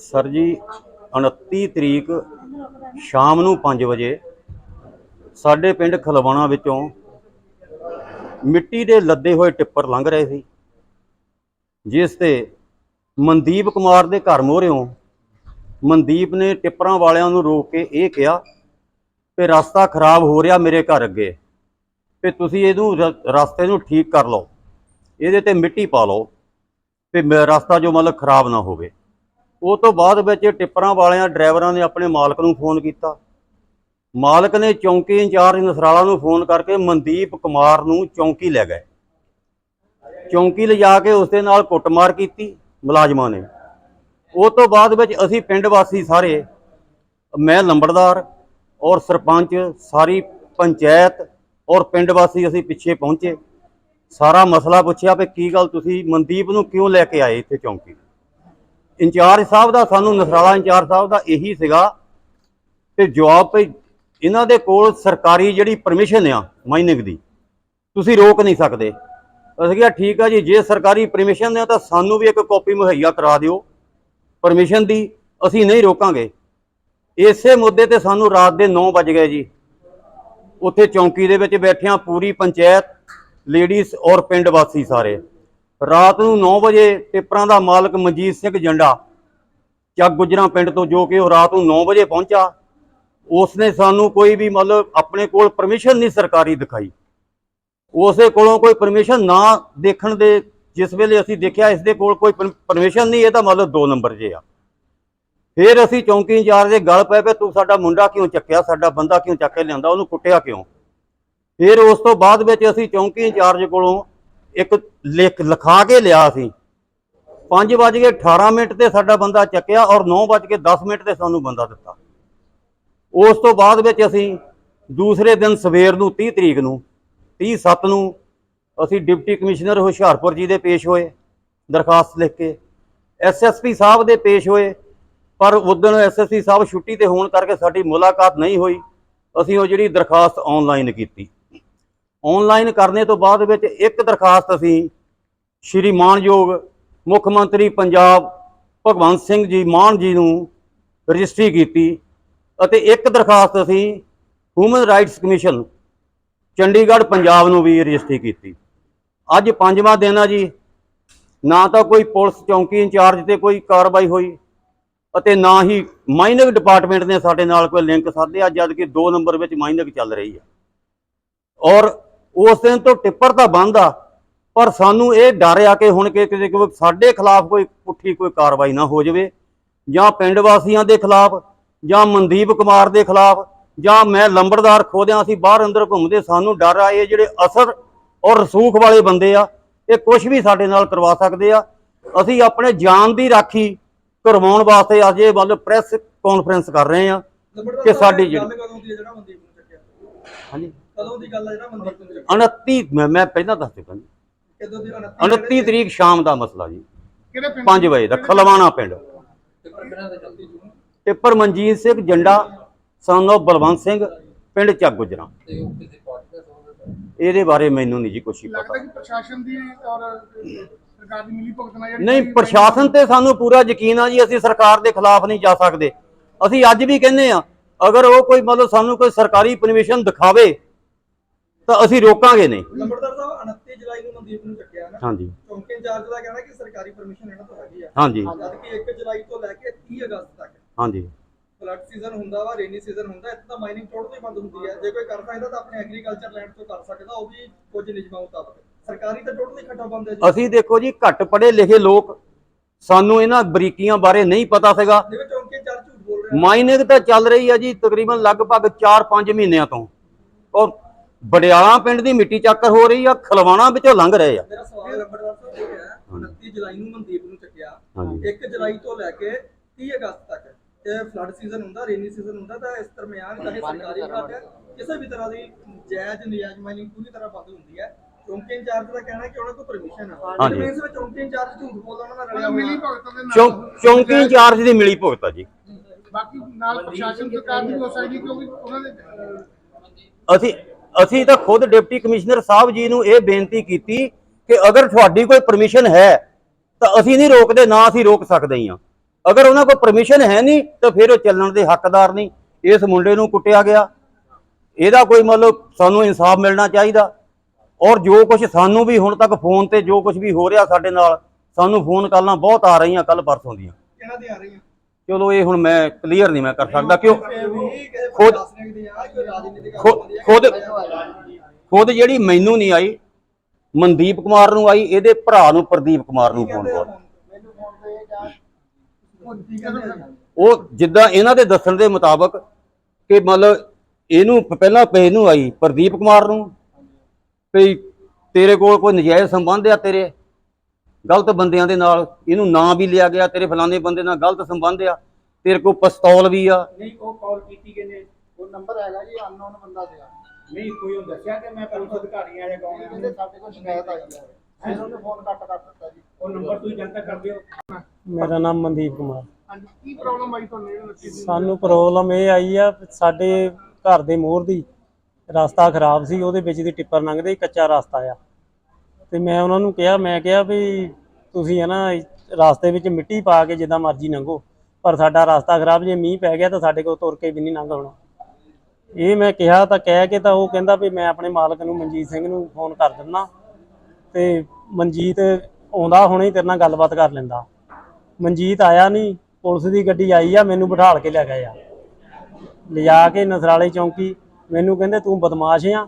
Sir ਜੀ 29 ਤਰੀਕ ਸ਼ਾਮ ਨੂੰ 5 ਵਜੇ ਸਾਡੇ ਪਿੰਡ ਖਲਵਾਣਾ ਵਿੱਚੋਂ ਮਿੱਟੀ ਦੇ ਲੱਦੇ ਹੋਏ ਟਿੱਪਰ ਲੰਘ ਰਹੇ ਸੀ, ਜਿਸ ਤੇ ਮਨਦੀਪ ਕੁਮਾਰ ਦੇ ਘਰ ਮੋਹਰਿਓਂ ਮਨਦੀਪ ਨੇ ਟਿੱਪਰਾਂ ਵਾਲਿਆਂ ਨੂੰ ਰੋਕ ਕੇ ਇਹ ਕਿਹਾ ਕਿ ਰਸਤਾ ਖਰਾਬ ਹੋ ਰਿਹਾ ਮੇਰੇ ਘਰ ਅੱਗੇ, ਤੇ ਤੁਸੀਂ ਇਹਨੂੰ ਰ- ਰਸਤੇ ਨੂੰ ਠੀਕ ਕਰ ਲਓ, ਇਹਦੇ ਤੇ ਮਿੱਟੀ ਪਾ ਲਓ, ਤੇ ਮ- ਰਸਤਾ ਜੋ ਮਤਲਬ ਖਰਾਬ ਨਾ ਹੋਵੇ। ਉਹ ਤੋਂ ਬਾਅਦ ਵਿੱਚ ਟਿੱਪਰਾਂ ਵਾਲਿਆਂ, ਡਰਾਈਵਰਾਂ ਨੇ ਆਪਣੇ ਮਾਲਕ ਨੂੰ ਫੋਨ ਕੀਤਾ। ਮਾਲਕ ਨੇ ਚੌਂਕੀ ਇੰਚਾਰਜ ਨਸਰਾਲਾ ਨੂੰ ਫੋਨ ਕਰਕੇ ਮਨਦੀਪ ਕੁਮਾਰ ਨੂੰ ਚੌਂਕੀ ਲੈ ਗਏ। ਚੌਂਕੀ ਲਿਜਾ ਕੇ ਉਸ ਦੇ ਨਾਲ ਕੁੱਟਮਾਰ ਕੀਤੀ ਮੁਲਾਜ਼ਮਾਂ ਨੇ। ਉਹ ਤੋਂ ਬਾਅਦ ਵਿੱਚ ਅਸੀਂ ਪਿੰਡ ਵਾਸੀ ਸਾਰੇ, ਮੈਂ ਲੰਬੜਦਾਰ ਔਰ ਸਰਪੰਚ, ਸਾਰੀ ਪੰਚਾਇਤ ਔਰ ਪਿੰਡ ਵਾਸੀ ਅਸੀਂ ਪਿੱਛੇ ਪਹੁੰਚੇ। ਸਾਰਾ ਮਸਲਾ ਪੁੱਛਿਆ ਵੀ ਕੀ ਗੱਲ ਤੁਸੀਂ ਮਨਦੀਪ ਨੂੰ ਕਿਉਂ ਲੈ ਕੇ ਆਏ ਇੱਥੇ ਚੌਂਕੀ? ਇੰਚਾਰਜ ਸਾਹਿਬ ਦਾ, ਸਾਨੂੰ ਨਸਰਾਲਾ ਇੰਚਾਰਜ ਸਾਹਿਬ ਦਾ ਇਹੀ ਸੀਗਾ ਤੇ ਜਵਾਬ ਭਈ ਇਹਨਾਂ ਦੇ ਕੋਲ ਸਰਕਾਰੀ ਜਿਹੜੀ ਪਰਮਿਸ਼ਨ ਆ ਮਾਈਨਿੰਗ ਦੀ, ਤੁਸੀਂ ਰੋਕ ਨਹੀਂ ਸਕਦੇ। ਅਸੀਂ ਕਿਹਾ ਠੀਕ ਆ ਜੀ, ਜੇ ਸਰਕਾਰੀ ਪਰਮਿਸ਼ਨ ਹੈ ਤਾਂ ਸਾਨੂੰ ਵੀ ਇੱਕ ਕਾਪੀ ਮੁਹੱਈਆ ਕਰਾ ਦਿਓ ਪਰਮਿਸ਼ਨ ਦੀ ਅਸੀਂ ਨਹੀਂ ਰੋਕਾਂਗੇ। ਇਸੇ ਮੁੱਦੇ ਤੇ ਸਾਨੂੰ ਰਾਤ ਦੇ 9 ਵਜ ਗਏ ਜੀ। ਉੱਥੇ ਚੌਂਕੀ ਦੇ ਵਿੱਚ ਬੈਠਿਆਂ ਪੂਰੀ ਪੰਚਾਇਤ ਲੇਡੀਜ਼ ਔਰ ਪਿੰਡ ਵਾਸੀ ਸਾਰੇ। ਰਾਤ ਨੂੰ 9 ਵਜੇ ਟਿੱਪਰਾਂ ਦਾ ਮਾਲਕ ਮਨਜੀਤ ਸਿੰਘ ਜੰਡਾ, ਚੱਕ ਗੁਜਰਾਂ ਪਿੰਡ ਤੋਂ ਜੋ ਕਿ ਉਹ ਰਾਤ ਨੂੰ 9 ਵਜੇ ਪਹੁੰਚਾ, ਉਸਨੇ ਸਾਨੂੰ ਕੋਈ ਵੀ ਮਤਲਬ ਆਪਣੇ ਕੋਲ ਪਰਮਿਸ਼ਨ ਨਹੀਂ ਸਰਕਾਰੀ ਦਿਖਾਈ। ਉਸੇ ਕੋਲੋਂ ਕੋਈ ਪਰਮਿਸ਼ਨ ਨਾ ਦੇਖਣ ਦੇ ਜਿਸ ਵੇਲੇ ਅਸੀਂ ਦੇਖਿਆ, ਇਸ ਦੇ ਕੋਲ ਕੋਈ ਪਰਮਿਸ਼ਨ ਨਹੀਂ, ਇਹ ਤਾਂ ਮਤਲਬ 2 ਨੰਬਰ ਜੇ ਆ। ਫਿਰ ਅਸੀਂ ਚੌਂਕੀ ਇੰਚਾਰਜ ਦੇ ਗਲ ਪਏ ਪਏ ਤੂੰ ਸਾਡਾ ਮੁੰਡਾ ਕਿਉਂ ਚੱਕਿਆ, ਸਾਡਾ ਬੰਦਾ ਕਿਉਂ ਚੱਕ ਕੇ ਲਿਆਂਦਾ, ਉਹਨੂੰ ਕੁੱਟਿਆ ਕਿਉਂ? ਫਿਰ ਉਸ ਤੋਂ ਬਾਅਦ ਵਿੱਚ ਅਸੀਂ ਚੌਂਕੀ ਇੰਚਾਰਜ ਕੋਲੋਂ ਇੱਕ ਲਿਖ ਲਿਖਾ ਕੇ ਲਿਆ ਸੀ। 5 ਵਜ ਕੇ 18 ਮਿੰਟ ਤੇ ਸਾਡਾ ਬੰਦਾ ਚੱਕਿਆ ਔਰ 9 ਵਜ ਕੇ 10 ਮਿੰਟ ਤੇ ਸਾਨੂੰ ਬੰਦਾ ਦਿੱਤਾ। ਉਸ ਤੋਂ ਬਾਅਦ ਵਿੱਚ ਅਸੀਂ ਦੂਸਰੇ ਦਿਨ ਸਵੇਰ ਨੂੰ 30 ਤਰੀਕ ਨੂੰ 30 ਸੱਤ ਨੂੰ ਅਸੀਂ ਡਿਪਟੀ ਕਮਿਸ਼ਨਰ ਹੁਸ਼ਿਆਰਪੁਰ ਜੀ ਦੇ ਪੇਸ਼ ਹੋਏ, ਦਰਖਾਸਤ ਲਿਖ ਕੇ। ਐਸਐਸਪੀ ਸਾਹਿਬ ਦੇ ਪੇਸ਼ ਹੋਏ, ਪਰ ਉਦੋਂ ਐਸਐਸਪੀ ਸਾਹਿਬ ਛੁੱਟੀ ਤੇ ਹੋਣ ਕਰਕੇ ਸਾਡੀ ਮੁਲਾਕਾਤ ਨਹੀਂ ਹੋਈ। ਅਸੀਂ ਉਹ ਜਿਹੜੀ ਦਰਖਾਸਤ ਆਨਲਾਈਨ ਕੀਤੀ। ਆਨਲਾਈਨ ਕਰਨੇ ਤੋਂ ਬਾਅਦ ਵਿੱਚ ਇੱਕ ਦਰਖਾਸਤ ਅਸੀਂ ਸ਼੍ਰੀ ਮਾਨਯੋਗ ਮੁੱਖ ਮੰਤਰੀ ਪੰਜਾਬ ਭਗਵੰਤ ਸਿੰਘ ਜੀ ਮਾਨ ਜੀ ਨੂੰ ਰਜਿਸਟਰੀ ਕੀਤੀ ਅਤੇ ਇੱਕ ਦਰਖਾਸਤ ਅਸੀਂ human rights commission Chandigarh, Punjab ਨੂੰ ਵੀ ਰਜਿਸਟਰੀ ਕੀਤੀ। ਅੱਜ ਪੰਜਵਾਂ ਦਿਨ ਆ ਜੀ। ਨਾ ਤਾਂ ਕੋਈ ਪੁਲਿਸ ਚੌਂਕੀ ਇੰਚਾਰਜ ਤੇ ਕੋਈ ਕਾਰਵਾਈ ਹੋਈ ਅਤੇ ਨਾ ਹੀ ਮਾਈਨਿੰਗ ਡਿਪਾਰਟਮੈਂਟ ਨੇ ਸਾਡੇ ਨਾਲ ਕੋਈ ਲਿੰਕ ਸਾਧਿਆ ਜਦ ਕਿ 2 ਨੰਬਰ ਵਿੱਚ ਮਾਈਨਿੰਗ ਚੱਲ ਰਹੀ ਹੈ ਔਰ ਉਸ ਦਿਨ ਤੋਂ ਟਿੱਪਰ ਤਾਂ ਬੰਦ ਆ ਪਰ ਸਾਨੂੰ ਇਹ ਡਰ ਆ ਕਿ ਹੁਣ ਕਿ ਕਿਸੇ ਕੋਈ ਸਾਡੇ ਖਿਲਾਫ ਕੋਈ ਪੁੱਠੀ ਕੋਈ ਕਾਰਵਾਈ ਨਾ ਹੋ ਜਾਵੇ ਜਾਂ ਪਿੰਡ ਵਾਸੀਆਂ ਦੇ ਖਿਲਾਫ ਜਾਂ ਮਨਦੀਪ ਕੁਮਾਰ ਦੇ ਖਿਲਾਫ ਜਾਂ ਮੈਂ ਲੰਬੜਦਾਰ ਖੋਦਿਆਂ ਅਸੀਂ ਬਾਹਰ ਅੰਦਰ ਘੁੰਮਦੇ ਸਾਨੂੰ ਡਰ ਆ ਇਹ ਜਿਹੜੇ ਅਸਰ ਔਰ ਰਸੂਖ ਵਾਲੇ ਬੰਦੇ ਆ ਇਹ ਕੁਝ ਵੀ ਸਾਡੇ ਨਾਲ ਕਰਵਾ ਸਕਦੇ ਆ। ਅਸੀਂ ਆਪਣੇ ਜਾਨ ਦੀ ਰਾਖੀ ਕਰਵਾਉਣ ਵਾਸਤੇ ਅੱਜ ਇਹ ਵੱਲ ਪ੍ਰੈਸ ਕਾਨਫਰੰਸ ਕਰ ਰਹੇ ਆ ਕਿ ਸਾਡੀ ਜਿਹੜੀ- ਹਾਂਜੀ। ਕਦੋਂ ਦੀ ਗੱਲ ਹੈ ਜਿਹੜਾ ਮਨਦੀਪ ਨੂੰ ਚੱਕਿਆ 29 ਮੈਂ ਮੈਂ ਪਹਿਲਾਂ ਦੱਸ ਚੁੱਕਾ ਜੀ ਕਦੋਂ ਦੀ? 29 ਤਰੀਕ ਸ਼ਾਮ ਦਾ ਮਸਲਾ ਜੀ। ਕਿਹੜੇ ਪਿੰਡ 5 ਵਜੇ ਦਾ ਖਲਵਾਣਾ ਪਿੰਡ। ਟਿੱਪਰ ਮਨਜੀਤ ਸਿੰਘ ਜੰਡਾ of ਬਲਵੰਤ ਸਿੰਘ ਪਿੰਡ ਚੱਕ ਗੁਜਰਾਂ। ਇਹਦੇ ਬਾਰੇ ਮੈਨੂੰ ਨਹੀਂ ਜੀ ਕੁਛ ਹੀ ਲੱਗਦਾ ਪਤਾ ਕਿ ਪ੍ਰਸ਼ਾਸਨ ਦੀ ਔਰ ਸਰਕਾਰ ਦੀ ਮਿਲੀ ਭੁਗਤ ਨਾਲ ਜਿਹੜੀ ਨਹੀਂ ਪ੍ਰਸ਼ਾਸਨ ਤੇ ਸਾਨੂੰ ਪੂਰਾ ਯਕੀਨ ਆ ਜੀ ਅਸੀਂ ਸਰਕਾਰ ਦੇ ਖਿਲਾਫ ਨਹੀਂ ਜਾ ਸਕਦੇ। ਅਸੀਂ ਅੱਜ ਵੀ ਕਹਿੰਦੇ ਆ ਅਗਰ ਉਹ ਕੋਈ ਮਤਲਬ ਸਾਨੂੰ ਕੋਈ ਸਰਕਾਰੀ ਪਰਮਿਸ਼ਨ ਦਿਖਾਵੇ ਤਾਂ ਅਸੀਂ ਰੋਕਾਂਗੇ ਨਹੀਂ। ਲੰਬੜਦਾਰ ਸਾਹਿਬ 29 ਜੁਲਾਈ ਨੂੰ ਮਨਦੀਪ ਨੂੰ ਚੱਕਿਆ ਨਾ। ਹਾਂਜੀ। ਚੌਂਕੀ ਇੰਚਾਰਜ ਦਾ ਕਹਿਣਾ ਕਿ ਸਰਕਾਰੀ ਪਰਮਿਸ਼ਨ ਇਹਨਾਂ ਤੋਂ ਹੈਗੀ ਆ। ਹਾਂਜੀ। ਜਦ ਕਿ 1 ਜੁਲਾਈ ਤੋਂ ਲੈ ਕੇ 30 ਅਗਸਤ ਤੱਕ। ਹਾਂਜੀ। ਫਲੱਡ ਸੀਜ਼ਨ ਹੁੰਦਾ ਵਾ ਰੇਨੀ ਸੀਜ਼ਨ ਹੁੰਦਾ ਇੱਥੇ ਤਾਂ ਮਾਈਨਿੰਗ ਟੋਟਲੀ ਬੰਦ ਹੁੰਦੀ ਹੈ ਜੇ ਕੋਈ ਕਰ ਸਕਦਾ ਤਾਂ ਆਪਣੇ ਐਗਰੀਕਲਚਰ ਲੈਂਡ ਤੋਂ ਕਰ ਸਕਦਾ ਉਹ ਵੀ ਕੁਝ ਨਿਯਮਾਂ ਮੁਤਾਬਕ। ਸਰਕਾਰੀ ਤਾਂ ਟੋਟਲੀ ਖੱਟਾ ਬੰਦ ਹੈ ਜੀ। ਅਸੀਂ ਦੇਖੋ ਜੀ ਘੱਟ ਪੜ੍ਹੇ ਲਿਖੇ ਲੋਕ ਸਾਨੂੰ ਇਹਨਾਂ ਬਰੀਕੀਆਂ ਬਾਰੇ ਨਹੀਂ ਪਤਾ ਸੀਗਾ। ਜਿਵੇਂ ਚੌਂਕੀ ਇੰਚਾਰਜ ਝੂਠ ਬੋਲ ਰਿਹਾ। ਮਾਈਨਿੰਗ ਤਾਂ ਚੱਲ ਰਹੀ ਆ ਜੀ ਤਕਰੀਬਨ ਲਗਭਗ 4-5 ਮਹੀਨਿਆਂ ਤੋਂ। ਔਰ ਬੜਿਆਲਾ ਪਿੰਡ ਦੀ ਮਿੱਟੀ ਚੱਕਰ ਹੋ ਰਹੀ ਆ ਖਲਵਾਣਾ ਵਿੱਚੋਂ ਲੰਘ ਰਹੇ ਆ। ਮੇਰਾ ਸਵਾਲ ਲੰਬੜਦਾਰ ਸਾਹਿਬ ਇਹ ਹੈ 29 ਜੁਲਾਈ ਨੂੰ ਮਨਦੀਪ ਨੂੰ ਚੱਕਿਆ। ਹਾਂਜੀ। 1 ਜੁਲਾਈ ਤੋਂ ਲੈ ਕੇ 30 ਅਗਸਤ ਤੱਕ ਇਹ ਫਲੱਡ ਸੀਜ਼ਨ ਹੁੰਦਾ ਰੇਨੀ ਸੀਜ਼ਨ ਹੁੰਦਾ ਤਾਂ ਇਸ ਦਰਮਿਆਨ ਚਾਹੇ ਸਰਕਾਰੀ ਫਲੱਡ ਹੈ ਕਿਸੇ ਵੀ ਤਰ੍ਹਾਂ ਦੀ ਜਾਇਜ਼ ਨਜਾਇਜ਼ ਮਾਈਨਿੰਗ ਪੂਰੀ ਤਰ੍ਹਾਂ ਬੰਦ ਹੁੰਦੀ ਹੈ। ਚੌਂਕੀ ਇੰਚਾਰਜ ਦਾ ਕਹਿਣਾ ਕਿ ਉਹਨਾਂ ਕੋਲ ਪਰਮਿਸ਼ਨ ਹੈ ਹਾਂਜੀ। ਇਸ ਵਿੱਚ ਚੌਂਕੀ ਇੰਚਾਰਜ ਝੂਠ ਬੋਲਦਾ ਉਹਨਾਂ ਦਾ ਰਲਿਆ ਮਿਲੀ ਹੋਇਆ। ਭੁਗਤ ਦੇ ਨਾਲ। ਚੌਂ- ਚੌਂਕੀ ਇੰਚਾਰਜ ਦੀ ਮਿਲੀ ਭੁਗਤ ਆ ਜੀ। ਬਾਕੀ ਨਾਲ ਪ੍ਰਸ਼ਾਸਨ ਸਰਕਾਰ ਦੀ ਹੋ ਸਕਦੀ ਕਿਉਂਕਿ ਉਹਨਾਂ ਦੇ ਅਹ, ਅਸੀਂ ਅਸੀਂ ਤਾਂ ਖੁਦ ਡਿਪਟੀ ਕਮਿਸ਼ਨਰ ਸਾਹਿਬ ਜੀ ਨੂੰ ਇਹ ਬੇਨਤੀ ਕੀਤੀ ਕਿ ਅਗਰ ਤੁਹਾਡੀ ਕੋਈ ਪਰਮਿਸ਼ਨ ਹੈ, ਤਾਂ ਅਸੀਂ ਨਹੀਂ ਰੋਕਦੇ, ਨਾ ਅਸੀਂ ਰੋਕ ਸਕਦੇ ਹਾਂ। ਅਗਰ ਉਹਨਾਂ ਕੋਲ ਪਰਮਿਸ਼ਨ ਹੈ ਨਹੀਂ, ਤਾਂ ਫਿਰ ਉਹ ਚੱਲਣ ਦੇ ਹੱਕਦਾਰ ਨਹੀਂ। ਇਸ ਮੁੰਡੇ ਨੂੰ ਕੁੱਟਿਆ ਗਿਆ। ਇਹਦਾ ਕੋਈ ਮਤਲਬ ਸਾਨੂੰ ਇਨਸਾਫ ਮਿਲਣਾ ਚਾਹੀਦਾ। ਔਰ ਜੋ ਕੁਝ ਸਾਨੂੰ ਵੀ ਹੁਣ ਤੱਕ ਫੋਨ ਤੇ ਜੋ ਕੁਝ ਵੀ ਹੋ ਰਿਹਾ ਸਾਡੇ ਨਾਲ, ਸਾਨੂੰ ਫੋਨ ਕਾਲਾਂ ਬਹੁਤ ਆ ਰਹੀਆਂ ਕੱਲ ਪਰਸੋਂ ਦੀਆਂ। ਕਿਹਨਾਂ ਦੀ ਆ ਰਹੀਆਂ? ਚਲੋ ਇਹ ਹੁਣ ਮੈਂ ਕਲੀਅਰ ਨਹੀਂ ਮੈਂ ਕਰ ਸਕਦਾ ਕਿਉਂ ਖੁਦ ਖੁਦ- ਖੁਦ ਖੁਦ ਜਿਹੜੀ ਮੈਨੂੰ ਨਹੀਂ ਆਈ, ਮਨਦੀਪ ਕੁਮਾਰ ਨੂੰ ਆਈ, ਇਹਦੇ ਭਰਾ ਨੂੰ ਪ੍ਰਦੀਪ ਕੁਮਾਰ ਨੂੰ ਫੋਨ ਕਾਲ ਉਹ ਜਿੱਦਾਂ ਇਹਨਾਂ ਦੇ ਦੱਸਣ ਦੇ ਮੁਤਾਬਕ ਕਿ ਮਤਲਬ ਇਹਨੂੰ ਪਹਿਲਾਂ ਪੇ ਨੂੰ ਆਈ ਪ੍ਰਦੀਪ ਕੁਮਾਰ ਨੂੰ, ਵੀ ਤੇਰੇ ਕੋਲ ਕੋਈ ਨਜਾਇਜ਼ ਸੰਬੰਧ ਆ ਤੇਰੇ? ਗਲਤ ਬੰਦਿਆਂ ਦੇ ਨਾਲ ਇਹਨੂੰ ਨਾਂ ਵੀ ਲਿਆ ਗਿਆ ਤੇਰੇ ਫਲਾਣੇ ਬੰਦੇ ਨਾਲ ਗਲਤ ਸੰਬੰਧ ਆ ਤੇਰੇ ਕੋਲ ਪਿਸਤੌਲ ਵੀ ਆ। ਨਹੀਂ ਉਹ ਕਾਲ ਕੀਤੀ ਕਿਨੇ ਉਹ ਨੰਬਰ ਹੈਗਾ ਜੀ ਅਨਨੋਨ ਬੰਦਾ ਸੀਗਾ। ਨਹੀਂ ਕੋਈ ਉਹ ਦੱਸਿਆ ਕਿ ਮੈਂ ਪੁਲਿਸ ਅਧਿਕਾਰੀ ਆ ਜਾਂ ਕੌਣ ਕਹਿੰਦੇ ਆ ਸਾਡੇ ਕੋਲ ਸ਼ਿਕਾਇਤ ਆਈ ਹੈ। ਫਿਰ ਉਹਨੇ ਫੋਨ ਕੱਟ ਕਰ ਦਿੱਤਾ ਜੀ। ਉਹ ਨੰਬਰ ਤੁਸੀਂ ਜਨਤਕ ਕਰ ਦਿਓ। ਮੇਰਾ ਨਾਮ ਮਨਦੀਪ ਕੁਮਾਰ। ਹਾਂਜੀ ਕੀ ਪ੍ਰੋਬਲਮ ਆਈ ਤੁਹਾਨੂੰ ਸਾਨੂੰ ਪ੍ਰੋਬਲਮ ਇਹ ਆਈ ਆ ਸਾਡੇ ਘਰ ਦੇ ਮੋਹਰ ਦੀ ਰਸਤਾ ਖਰਾਬ ਸੀ ਉਹਦੇ ਵਿੱਚ ਦੀ ਟਿੱਪਰ ਲੰਘਦੇ ਕੱਚਾ ਰਸਤਾ ਆ। ਤੇ ਮੈਂ ਉਹਨਾਂ ਨੂੰ ਕਿਹਾ, ਮੈਂ ਕਿਹਾ ਵੀ ਤੁਸੀਂ ਹੈ ਨਾ ਰਸਤੇ ਵਿੱਚ ਮਿੱਟੀ ਪਾ ਕੇ ਜਿੱਦਾਂ ਮਰਜ਼ੀ ਲੰਘੋ, ਪਰ ਸਾਡਾ ਰਸਤਾ ਖਰਾਬ, ਜੇ ਮੀਂਹ ਪੈ ਗਿਆ ਤਾਂ ਸਾਡੇ ਕੋਲ ਤੁਰ ਕੇ ਵੀ ਨਹੀਂ ਲੰਘ ਹੋਣਾ ਇਹ ਮੈਂ ਕਿਹਾ ਤਾਂ ਕਹਿ ਕੇ ਤਾਂ ਉਹ ਕਹਿੰਦਾ ਵੀ ਮੈਂ ਆਪਣੇ ਮਾਲਕ ਨੂੰ, ਮਨਜੀਤ ਸਿੰਘ ਨੂੰ ਫੋਨ ਕਰ ਦਿੰਦਾ ਤੇ ਮਨਜੀਤ ਆਉਂਦਾ ਹੁਣੇ ਹੀ ਤੇਰੇ ਨਾਲ ਗੱਲਬਾਤ ਕਰ ਲੈਂਦਾ। ਮਨਜੀਤ ਆਇਆ ਨਹੀਂ, ਪੁਲਿਸ ਦੀ ਗੱਡੀ ਆਈ ਆ, ਮੈਨੂੰ ਬਿਠਾਲ ਕੇ ਲੈ ਗਏ ਆ। ਲਿਜਾ ਕੇ ਨਸਰਾਲੇ ਚੌਂਕੀ, ਮੈਨੂੰ ਕਹਿੰਦੇ ਤੂੰ ਬਦਮਾਸ਼ ਆ,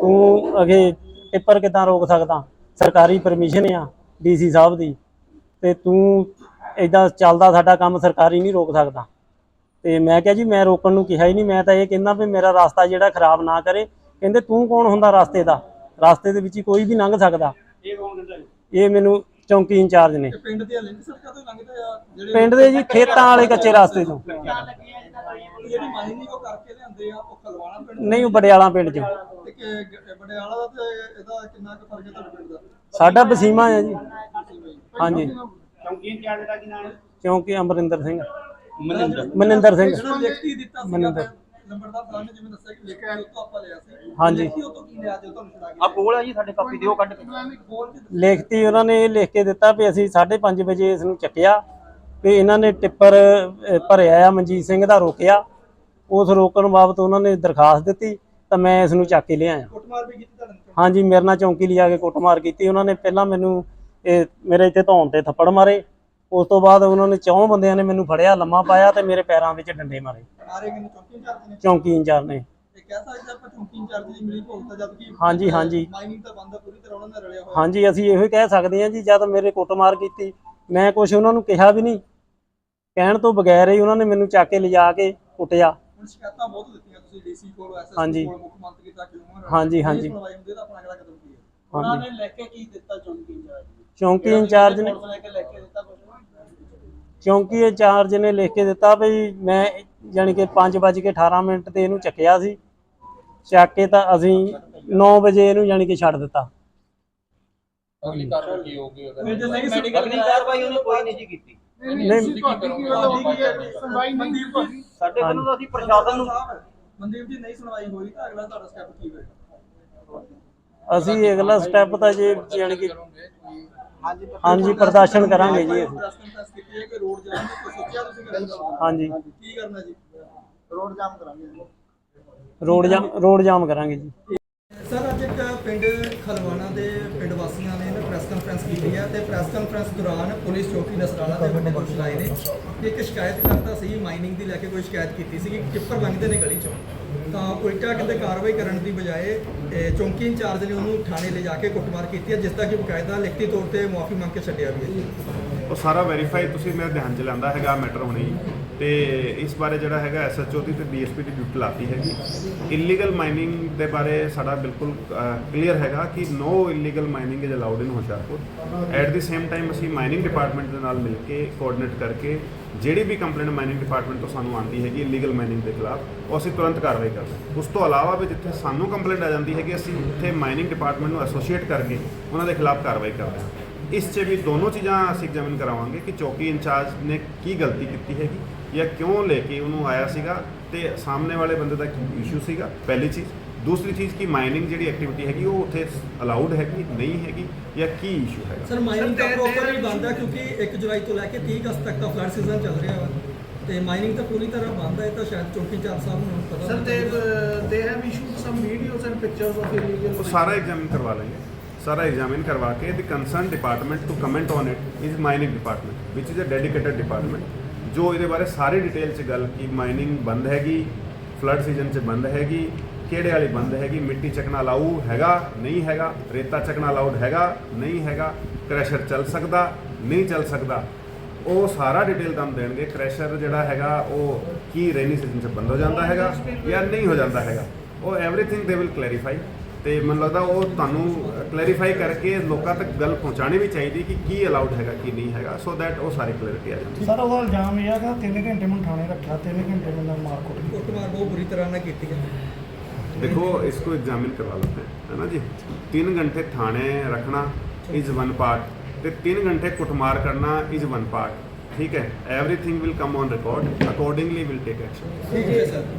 ਤੂੰ ਅਗੇ ਟਿੱਪਰ ਕਿਦਾਂ ਰੋਕ ਸਕਦਾ? ਸਰਕਾਰੀ ਪਰਮਿਸ਼ਨ ਆ ਡੀਸੀ ਸਾਹਿਬ ਦੀ। ਤੇ ਤੂੰ ਇਦਾਂ ਚੱਲਦਾ ਸਾਡਾ ਕੰਮ ਸਰਕਾਰੀ ਨਹੀਂ ਰੋਕ ਸਕਦਾ। ਤੇ ਮੈਂ ਕਿਹਾ ਜੀ ਮੈਂ ਰੋਕਣ ਨੂੰ ਕਿਹਾ ਹੀ ਨਹੀਂ। ਮੈਂ ਤਾਂ ਇਹ ਕਹਿੰਦਾ ਵੀ ਮੇਰਾ ਰਸਤਾ ਜਿਹੜਾ ਖਰਾਬ ਨਾ ਕਰੇ। ਕਹਿੰਦੇ ਤੂੰ ਕੌਣ ਹੁੰਦਾ ਰਸਤੇ ਦਾ? ਰਸਤੇ ਦੇ ਵਿੱਚ ਹੀ ਕੋਈ ਵੀ ਲੰਘ ਸਕਦਾ। ਇਹ ਕੌਣ ਕਹਿੰਦਾ ਇਹ ਮੈਨੂੰ ਚੌਂਕੀ ਇੰਚਾਰਜ ਨੇ। ਪਿੰਡ ਤੋਂ ਲੰਘਦੇ ਆ ਜਿਹੜੇ ਪਿੰਡ ਦੇ ਜੀ ਖੇਤਾਂ ਵਾਲੇ ਕੱਚੇ ਰਸਤੇ ਤੋਂ। ਜਿਹੜੀ ਮਾਈਨਿੰਗ ਉਹ ਕਰਕੇ ਲਿਆਂਦੇ ਆ ਉਹ ਖਲਵਾਣਾ ਪਿੰਡ ਤੋਂ ਨਹੀਂ ਉਹ ਬੜਿਆਲਾ ਪਿੰਡ ਚੋਂ। ਤੇ ਕਿ ਗ- ਬਡਿਆਲਾ ਦਾ ਤੇ ਇਹਦਾ ਕਿੰਨਾ ਕੁ ਫ਼ਰਕ ਹੈ ਤੁਹਾਡੇ ਪਿੰਡ ਦਾ? ਸਾਡਾ ਬਸੀਮਾ ਹੈ ਜੀ। ਹਾਂਜੀ। ਚੌਂਕੀ ਇੰਚਾਰਜ ਦਾ ਕੀ ਨਾਮ ਹੈ ਕਿਉਂਕਿ ਅਮਰਿੰਦਰ ਸਿੰਘ। ਮਨਿੰਦਰ ਮਨਿੰਦਰ ਸਿੰਘ। ਜਿਹੜਾ ਵਿਅਕਤੀ ਦਿੱਤਾ ਸੀ ਮਨਿੰਦਰ। ਨੰਬਰਦਾਰ ਸਾਹਿਬ ਨੇ ਜਿਵੇਂ ਦੱਸਿਆ ਕਿ ਲਿਖਿਆ ਉਹ ਤੋਂ ਆਪਾਂ ਲਿਆ ਸੀ। ਹਾਂਜੀ। ਲਿਖਤੀ ਉਹ ਤੋਂ ਕੀ ਲਿਆ ਜੋ ਤੁਹਾਨੂੰ ਛੁਡਾ ਆ ਕੇ ਕੋਲ ਆ ਜੀ ਸਾਡੇ ਕਾਪੀ ਦਿਓ ਕੱਢ ਕੇ। ਬੋਲ ਕੇ ਲਿਖਤੀ ਉਹਨਾਂ ਨੇ ਇਹ ਲਿਖ ਕੇ ਦਿੱਤਾ ਵੀ ਅਸੀਂ 5:30 ਵਜੇ ਇਸ ਨੂੰ ਚੱਕਿਆ ਵੀ ਇਹਨਾਂ ਨੇ ਟਿੱਪਰ ਭਰਿਆ ਆ ਮਨਜੀਤ ਸਿੰਘ ਦਾ ਰੋਕਿਆ। ਉਸ ਰੋਕਣ ਬਾਬਤ ਉਹਨਾਂ ਨੇ ਦਰਖਾਸਤ ਦਿੱਤੀ ਤਾਂ ਮੈਂ ਇਸ ਨੂੰ ਚੱਕ ਕੇ ਲਿਆਇਆ। ਕੁੱਟਮਾਰ ਵੀ ਕੀਤੀ ਤੁਹਾਡੇ ਨਾਲ ਹਾਂਜੀ ਮੇਰੇ ਨਾਲ ਚੌਂਕੀ ਲਿਜਾ ਕੇ ਕੁੱਟਮਾਰ ਕੀਤੀ। ਉਹਨਾਂ ਨੇ ਪਹਿਲਾਂ ਮੈਨੂੰ ਇਹ ਮੇਰੇ ਇੱਥੇ ਧੌਣ ਤੇ ਥੱਪੜ ਮਾਰੇ। ਉਸ ਤੋਂ ਬਾਅਦ ਉਹਨਾਂ ਨੇ ਚੌਂ ਬੰਦਿਆਂ ਨੇ ਮੈਨੂੰ ਫੜਿਆ ਲੰਮਾ ਪਾਇਆ ਤੇ ਮੇਰੇ ਪੈਰਾਂ ਵਿੱਚ ਡੰਡੇ ਮਾਰੇ। ਮਾਰੇ ਗਏ ਨੇ ਚੌਂਕੀ ਇੰਚਾਰਜ ਨੇ? ਚੌਂਕੀ ਇੰਚਾਰਜ ਨੇ। ਇਹ ਕਹਿ ਸਕਦੇ ਆਪਾਂ ਚੌਂਕੀ ਇੰਚਾਰਜ ਦੀ ਮਿਲੀ ਭੁਗਤ ਜਦ ਕਿ ਹਾਂਜੀ, ਹਾਂਜੀ। ਮਾਈਨਿੰਗ ਤਾਂ ਬੰਦ ਆ ਪੂਰੀ ਤਰ੍ਹਾਂ ਉਹਨਾਂ ਨਾਲ ਰਲਿਆ ਹੋਇਆ। ਹਾਂਜੀ ਅਸੀਂ ਇਹੋ ਹੀ ਕਹਿ ਸਕਦੇ ਹਾਂ ਜੀ ਜਦ ਮੇਰੇ ਕੁੱਟਮਾਰ ਕੀਤੀ ਮੈਂ ਕੁਝ ਉਹਨਾਂ ਨੂੰ ਕਿਹਾ ਵੀ ਨਹੀਂ। ਕਹਿਣ ਤੋਂ ਬਗੈਰ ਹੀ ਉਹਨਾਂ ਨੇ ਮੈਨੂੰ ਚੱਕ ਕੇ ਲਿਜਾ ਕੇ ਕੁੱਟਿਆ। ਹੁਣ ਸ਼ਿਕਾਇਤਾਂ ਬਹੁਤ ਦਿੱਤੀਆਂ ਤੁਸੀਂ ਡੀਸੀ ਕੋਲ ਐਸਐਸਪੀ ਹਾਂਜੀ। ਕੋਲ ਮੁੱਖ ਮੰਤਰੀ ਤੱਕ ਕਿਉਂ ਹਾਂਜੀ, ਹਾਂਜੀ। ਸੁਣਵਾਈ ਹੁੰਦੀ ਤਾਂ ਆਪਣਾ ਅਗਲਾ ਕਦਮ ਕੀ ਹੈ? ਹਾਂਜੀ। ਲੈ ਕੇ ਕੀ ਦਿੱਤਾ ਚੌਂਕੀ ਇੰਚਾਰਜ ਚੌਂਕੀ ਇੰਚਾਰਜ ਨੇ ਲੈ ਕੇ ਲੈ ਕੇ ਦਿੱਤਾ ਕੁਝ ਚੌਂਕੀ ਇੰਚਾਰਜ ਨੇ ਲਿਖ ਕੇ ਦਿੱਤਾ ਵੀ ਮੈਂ ਯਾਨੀ ਕਿ 5:18 ਮਿੰਟ ਤੇ ਇਹਨੂੰ ਚੱਕਿਆ ਸੀ। ਚੱਕ ਕੇ ਤਾਂ ਅਸੀਂ 9 ਵਜੇ ਇਹਨੂੰ ਯਾਨੀ ਕਿ ਛੱਡ ਦਿੱਤਾ। ਫਿਰ ਜੇ ਨਹੀਂ ਅਗਲੀ ਕਾਰਵਾਈ ਉਹਨੇ ਕੋਈ ਨਹੀਂ ਜੀ ਕੀਤੀ। ਨਹੀਂ। ਤੁਹਾਡੀ ਕੀ ਗੱਲ ਹੋ ਗਈ ਹੈ। ਸੁਣਵਾਈ ਨਹੀਂ ਹੋਈ ਸਾਡੇ ਵੱਲੋਂ ਤਾਂ ਅਸੀਂ ਪ੍ਰਸ਼ਾਸਨ ਨੂੰ ਮਨਦੀਪ ਜੀ ਨਹੀਂ ਸੁਣਵਾਈ ਹੋਈ ਤਾਂ ਅਗਲਾ ਤੁਹਾਡਾ ਸਟੈਪ ਕੀ ਹੋਏਗਾ? ਅਸੀਂ ਅਗਲਾ ਸਟੈਪ ਤਾਂ ਜੇ ਯਾਨੀ ਕਿ ਹਾਂਜੀ ਪ੍ਰਦਰਸ਼ਨ ਕਰਾਂਗੇ ਜੀ ਹਾਂਜੀ। ਕੀ ਕਰਨਾ ਜੀ? ਰੋਡ ਜਾਮ ਕਰਾਂਗੇ ਰੋਡ ਜਾਮ ਰੋਡ ਜਾਮ ਕਰਾਂਗੇ ਜੀ। ਸਰ ਅੱਜ ਇੱਕ ਪਿੰਡ ਖਲਵਾਣਾ ਦੇ ਪਿੰਡ ਵਾਸੀਆਂ ਨੇ ਕਾਨਫਰੰਸ ਕੀਤੀ ਹੈ ਤੇ ਪ੍ਰੈਸ ਕਾਨਫਰੰਸ ਦੌਰਾਨ ਪੁਲਿਸ ਚੌਕੀ ਨਸਰਾਲਾ ਦੇ ਵੱਡੇ ਪੁਲਿਸ ਆਏ ਨੇ ਕਿ ਇੱਕ ਸ਼ਿਕਾਇਤ ਕਰਤਾ ਸੀ ਮਾਈਨਿੰਗ ਦੀ ਲੈ ਕੇ ਕੋਈ ਸ਼ਿਕਾਇਤ ਕੀਤੀ ਸੀ ਕਿ ਟਿੱਪਰ ਲੰਘਦੇ ਨੇ ਗਲੀ ਚੋਂ। ਤਾਂ ਉਲਟਾ ਕਹਿੰਦੇ ਕਾਰਵਾਈ ਕਰਨ ਦੀ ਬਜਾਏ ਚੌਂਕੀ ਇੰਚਾਰਜ ਨੇ ਉਹਨੂੰ ਥਾਣੇ ਲੈ ਜਾ ਕੇ ਕੁੱਟਮਾਰ ਕੀਤੀ ਹੈ, ਜਿਸ ਦਾ ਕਿ ਬਕਾਇਦਾ ਲਿਖਤੀ ਤੌਰ ਤੇ ਮੁਆਫੀ ਮੰਗ ਕੇ ਛੱਡਿਆ ਵੀ ਹੈ। ਜੀ ਉਹ ਸਾਰਾ ਵੈਰੀਫਾਈ ਤੁਸੀਂ ਮੇਰੇ ਧਿਆਨ ਚ ਲਿਆਂਦਾ ਹੈਗਾ ਮੈਟਰ ਹੁਣੇ। ਹੀ ਤੇ ਇਸ ਬਾਰੇ ਜਿਹੜਾ ਹੈਗਾ ਐਸਐਚਓ ਦੀ ਤੇ ਡੀਐਸਪੀ ਦੀ ਡਿਊਟੀ ਲਾਤੀ ਹੈਗੀ। ਇਲੀਗਲ ਮਾਈਨਿੰਗ ਦੇ ਬਾਰੇ ਸਾਡਾ ਬਿਲਕੁਲ ਕਲੀਅਰ ਹੈਗਾ ਕਿ no illegal mining is allowed in Hoshiarpur. At the same time ਅਸੀਂ ਮਾਈਨਿੰਗ ਡਿਪਾਰਟਮੈਂਟ ਦੇ ਨਾਲ ਮਿਲ ਕੇ ਕੋਆਰਡੀਨੇਟ ਕਰਕੇ ਜਿਹੜੀ ਵੀ ਕੰਪਲੇਂਟ ਮਾਈਨਿੰਗ ਡਿਪਾਰਟਮੈਂਟ ਤੋਂ ਸਾਨੂੰ ਆਉਂਦੀ ਹੈਗੀ ਇਲੀਗਲ ਮਾਈਨਿੰਗ ਦੇ ਖਿਲਾਫ, ਉਹ ਅਸੀਂ ਤੁਰੰਤ ਕਾਰਵਾਈ ਕਰਦੇ ਹਾਂ। ਉਸ ਤੋਂ ਇਲਾਵਾ ਵੀ ਜਿੱਥੇ ਸਾਨੂੰ ਕੰਪਲੇਂਟ ਆ ਜਾਂਦੀ ਹੈਗੀ, ਅਸੀਂ ਉੱਥੇ ਮਾਈਨਿੰਗ ਡਿਪਾਰਟਮੈਂਟ ਨੂੰ ਐਸੋਸੀਏਟ ਕਰਕੇ ਉਹਨਾਂ ਦੇ ਖਿਲਾਫ ਕਾਰਵਾਈ ਕਰਦੇ ਹਾਂ। ਇਸ 'ਚ ਵੀ ਦੋਨੋਂ ਚੀਜ਼ਾਂ ਅਸੀਂ ਐਗਜ਼ਾਮਿਨ ਕਰਾਵਾਂਗੇ ਕਿ ਚੌਕੀ ਇੰਚਾਰਜ ਨੇ ਕੀ ਗਲਤੀ ਕੀਤੀ ਹੈਗੀ ਜਾਂ ਕਿਉਂ ਲੈ ਕੇ ਉਹਨੂੰ ਆਇਆ ਸੀਗਾ ਤੇ ਸਾਹਮਣੇ ਵਾਲੇ ਬੰਦੇ ਦਾ ਕੀ ਇਸ਼ੂ ਸੀਗਾ ਪਹਿਲੀ ਚੀਜ਼। ਦੂਸਰੀ ਚੀਜ਼ ਕੀ ਮਾਈਨਿੰਗ ਜਿਹੜੀ ਐਕਟੀਵਿਟੀ ਹੈਗੀ ਉਹ ਉੱਥੇ ਅਲਾਉਡ ਹੈਗੀ ਨਹੀਂ ਹੈਗੀ ਜਾਂ ਕੀ ਇਸ਼ੂ ਹੈਗਾ। ਸਰ ਮਾਈਨਿੰਗ ਤਾਂ ਪ੍ਰੋਪਰ ਨਹੀਂ ਬੰਦ ਹੈ ਕਿਉਂਕਿ 1 ਜੁਲਾਈ ਤੋਂ ਲੈ ਕੇ 30 ਅਗਸਤ ਤੱਕ ਦਾ ਫਲੱਡ ਸੀਜ਼ਨ ਚੱਲ ਰਿਹਾ ਵਾ। ਤੇ ਮਾਈਨਿੰਗ ਤਾਂ ਪੂਰੀ ਤਰ੍ਹਾਂ ਬੰਦ ਹੈ ਤਾਂ ਸ਼ਾਇਦ ਚੌਕੀ ਚਾਰ ਸਾਹਿਬ ਨੂੰ ਪਤਾ uh, they have issued some videos and pictures of illegal. ਉਹ ਸਾਰਾ ਐਗਜ਼ਾਮਿਨ ਕਰਵਾ ਲਈਏ ਸਾਰਾ ਐਗਜ਼ਾਮਿਨ ਕਰਵਾ ਕੇ the concern department to comment on it is mining department which is a dedicated department ਜੋ ਇਹਦੇ ਬਾਰੇ ਸਾਰੀ ਡਿਟੇਲ ਚ ਗੱਲ ਕੀ ਮਾਈਨਿੰਗ ਬੰਦ ਹੈਗੀ ਫਲੱਡ ਸੀਜ਼ਨ ਚ ਬੰਦ ਹੈਗੀ, ਕਿਹੜੇ ਵਾਲੀ ਬੰਦ ਹੈਗੀ, ਮਿੱਟੀ ਚੱਕਣਾ ਅਲਾਊ ਹੈਗਾ, ਨਹੀਂ ਹੈਗਾ, ਰੇਤਾ ਚੱਕਣਾ ਅਲਾਊਡ ਹੈਗਾ, ਨਹੀਂ ਹੈਗਾ ਕ੍ਰੈਸ਼ਰ ਚੱਲ ਸਕਦਾ, ਨਹੀਂ ਚੱਲ ਸਕਦਾ, ਉਹ ਸਾਰਾ ਡਿਟੇਲ ਕੰਮ ਦੇਣਗੇ ਕ੍ਰੈਸ਼ਰ ਜਿਹੜਾ ਹੈਗਾ, ਉਹ ਕੀ ਰੇਨੀ ਸੀਜ਼ਨ ਚ ਬੰਦ ਹੋ ਜਾਂਦਾ ਹੈਗਾ ਜਾਂ ਨਹੀਂ ਹੋ ਜਾਂਦਾ ਹੈਗਾ, ਉਹ ਐਵਰੀਥਿੰਗ ਦੇ ਵਿਲ ਕਲੈਰੀਫਾਈ ਤੇ ਮੈਨੂੰ ਲੱਗਦਾ ਉਹ ਤੁਹਾਨੂੰ ਕਲੈਰੀਫਾਈ ਕਰਕੇ ਲੋਕਾਂ ਤੱਕ ਗੱਲ ਪਹੁੰਚਾਣੀ ਵੀ ਚਾਹੀਦੀ ਕਿ ਕੀ ਅਲਾਉਡ ਹੈਗਾ ਕੀ ਨਹੀਂ ਹੈਗਾ ਸੋ ਦੈਟ ਉਹ ਸਾਰੀ ਕਲੈਰਿਟੀ ਆ ਜਾਂਦੀ ਸਰ ਉਹਦਾ ਇਲਜ਼ਾਮ ਇਹ ਹੈਗਾ 3 ਘੰਟੇ ਮੈਨੂੰ ਥਾਣੇ ਰੱਖਿਆ 3 ਘੰਟੇ ਮੈਨੂੰ ਮਾਰ ਕੁੱਟ ਕੁੱਟਮਾਰ ਬਹੁਤ ਬੁਰੀ ਤਰ੍ਹਾਂ ਨਾਲ ਕੀਤੀ ਹੈ देखो इसको एग्जामिन करवा लेते हैं है ना जी तीन घंटे थाने रखना इज वन पार्ट ते तीन घंटे कुटमार करना इज वन पार्ट ठीक है everything will come on record accordingly will take action ਠੀਕ ਹੈ ਸਰ